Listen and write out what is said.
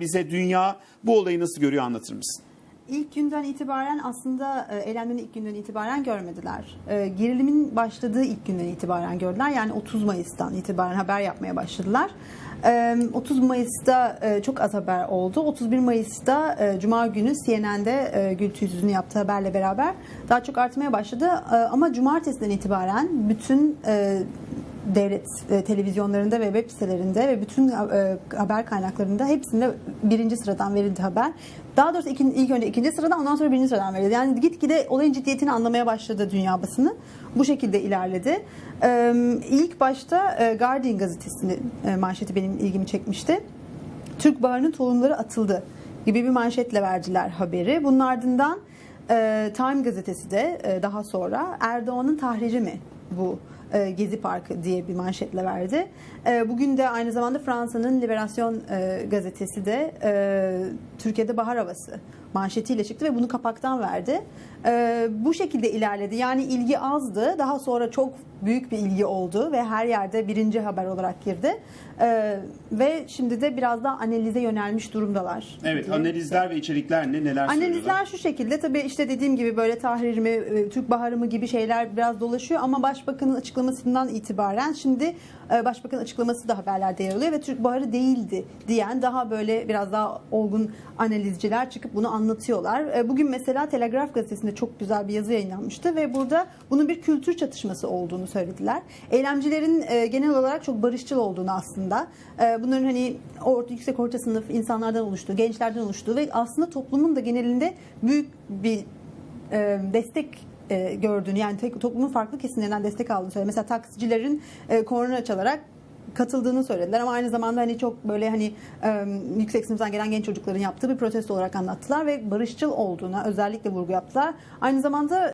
Bize dünya bu olayı nasıl görüyor anlatır mısın? İlk günden itibaren aslında e, eylemlerin ilk günden itibaren görmediler. E, gerilimin başladığı ilk günden itibaren gördüler. Yani 30 Mayıs'tan itibaren haber yapmaya başladılar. E, 30 Mayıs'ta e, çok az haber oldu. 31 Mayıs'ta e, Cuma günü CNN'de e, Gültü Yüzü'nün yaptığı haberle beraber daha çok artmaya başladı. E, ama Cumartesi'den itibaren bütün e, devlet e, televizyonlarında ve web sitelerinde ve bütün e, haber kaynaklarında hepsinde birinci sıradan verildi haber. Daha doğrusu ilk önce ikinci sıradan ondan sonra birinci sıradan verildi. Yani gitgide olayın ciddiyetini anlamaya başladı dünya basını. Bu şekilde ilerledi. E, ilk başta e, Guardian gazetesinin e, manşeti benim ilgimi çekmişti. Türk Baharı'nın tohumları atıldı gibi bir manşetle verdiler haberi. Bunun ardından e, Time gazetesi de e, daha sonra Erdoğan'ın tahrici mi bu e, Gezi Parkı diye bir manşetle verdi. E, bugün de aynı zamanda Fransa'nın Liberasyon e, gazetesi de e, Türkiye'de bahar havası manşetiyle çıktı ve bunu kapaktan verdi. E, bu şekilde ilerledi. Yani ilgi azdı. Daha sonra çok büyük bir ilgi oldu ve her yerde birinci haber olarak girdi. E, ve şimdi de biraz daha analize yönelmiş durumdalar. Evet analizler ve içerikler ne neler söylüyorlar? Analizler şu şekilde tabii işte dediğim gibi böyle tahrir mi, e, Türk Baharı mı gibi şeyler biraz dolaşıyor ama Başbakanın açıklamasından itibaren şimdi e, Başbakanın açıklaması da haberlerde yer alıyor ve Türk Baharı değildi diyen daha böyle biraz daha olgun analizciler çıkıp bunu anlatıyorlar. E, Bugün mesela Telegraf gazetesinde çok güzel bir yazı yayınlanmıştı ve burada bunun bir kültür çatışması olduğunu söylediler. Eylemcilerin e, genel olarak çok barışçıl olduğunu aslında. e, Bunların hani orta, yüksek orta sınıf insanlardan oluştuğu, gençlerden oluştuğu ve aslında toplumun da genelinde büyük bir e, destek e, gördüğünü yani tek, toplumun farklı kesimlerinden destek aldığını söyledi. Mesela taksicilerin e, korna çalarak katıldığını söylediler ama aynı zamanda hani çok böyle hani e, yüksek sınıftan gelen genç çocukların yaptığı bir protesto olarak anlattılar ve barışçıl olduğuna özellikle vurgu yaptılar. Aynı zamanda